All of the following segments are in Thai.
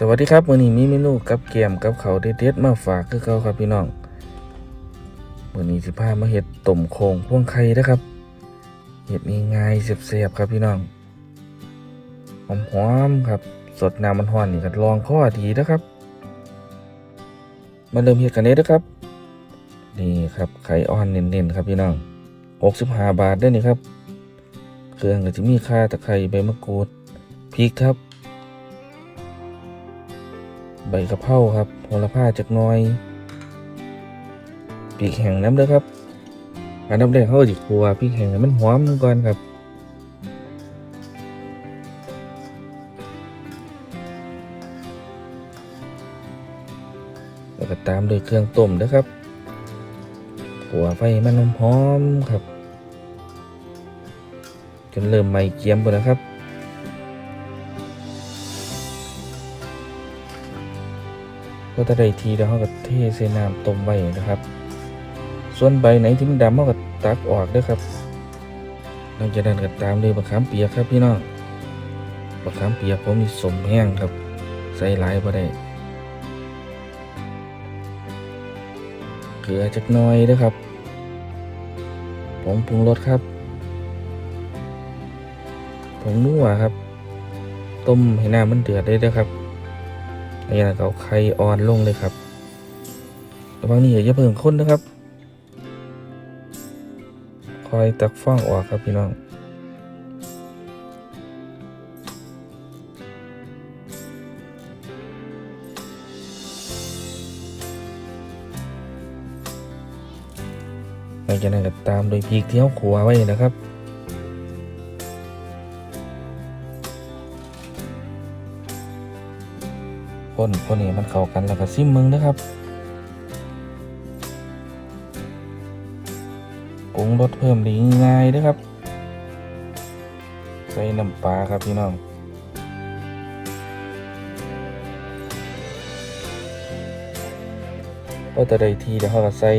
สวัสดีครับมื้อนี้มีเมนูกับแกมกับเขาเด็ดๆมาฝากคือเก่าครับพี่น้องมื้อนี้สิพามาเฮ็ดต้มโคงพ่วงไข่นะครับเฮ็ดง่ายๆแซ่บๆครับพี่น้องหอมๆครับสดน้ำมันร้อนนี่ก็ลองข้อดีนะครับ มาเริ่มเฮ็ดกันเลยนะครับนี่ครับไข่อ่อนเน้นๆครับพี่น้อง65บาทเด้นี่ครับ เครื่องก็จะมีข่าตะไคร้ใบมะกรูดพริกครับ ใบกะเพราครับโหระพาจักน้อยพริกแห้งน้ำเด้อครับอันดับแรกเขาจะครัวพริกแห้งมันหอมก่อนครับแล้วก็ตามด้วยเครื่องต้มเด้อครับขัวไฟมันหอมๆครับ จนเริ่มไหม้เกียมหมดแล้วครับ ก็จะได้ทีแล้วเราก็เทใส่น้ำต้มไว้นะครับ ส่วนใบไหนที่มันดำเราก็ตักออกด้วยครับหลังจากนั้นก็ตามด้วยมะขามเปียกครับพี่น้องมะขามเปียกผมมีสมแห้งครับ ใส่หลายบ่ได้เกลือจักน้อยเด้วยครับผงปรุงรสครับผงนัวครับ ต้มให้น้ำมันเดือดได้ด้อครับ นี่นะเอาไข่อ่อนลงเลยครับระว่างนี้อย่าเพิ่งข้นนะครับ คอยตักฟองออกครับพี่น้องหลังจากนั้นก็ตามโดวยพริกที่เขาขัวไว้นะครับ คนคนนี้มันเข้ากันแล้วก็ซิมมึงนะครับปรุงรสเพิ่มดีง่ายนะครับ ใส่น้ำปลาครับพี่น้องก็จะได้ทีแล้วเขาก็ใส่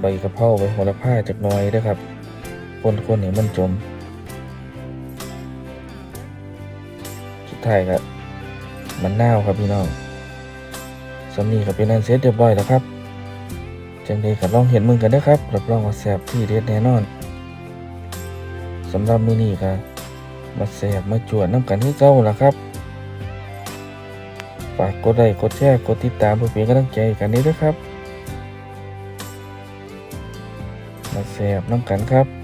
ใบกระเพราใบโหระพาจากหน้อยเด้วยครับ คนๆให้มันจมสุดท้ายครับ มันนาวครับพี่น้องสำนีก็เป็นอันเสร็จเรียบร้อยแล้วครับจังใดก็ลองเห็นมึงกันนะครับรับรองว่าแซ่บที่เด็ดแน่นอนสำหรับมือนี้ก็มาแซ่บมาจวดน้ำกันที่เจ้าล่ะครับฝากกดไลค์กดแชร์กดติดตามเพื่อเป็นกำลังใจกันนี้ด้วยครับ มาแซ่บน้ำกันครับ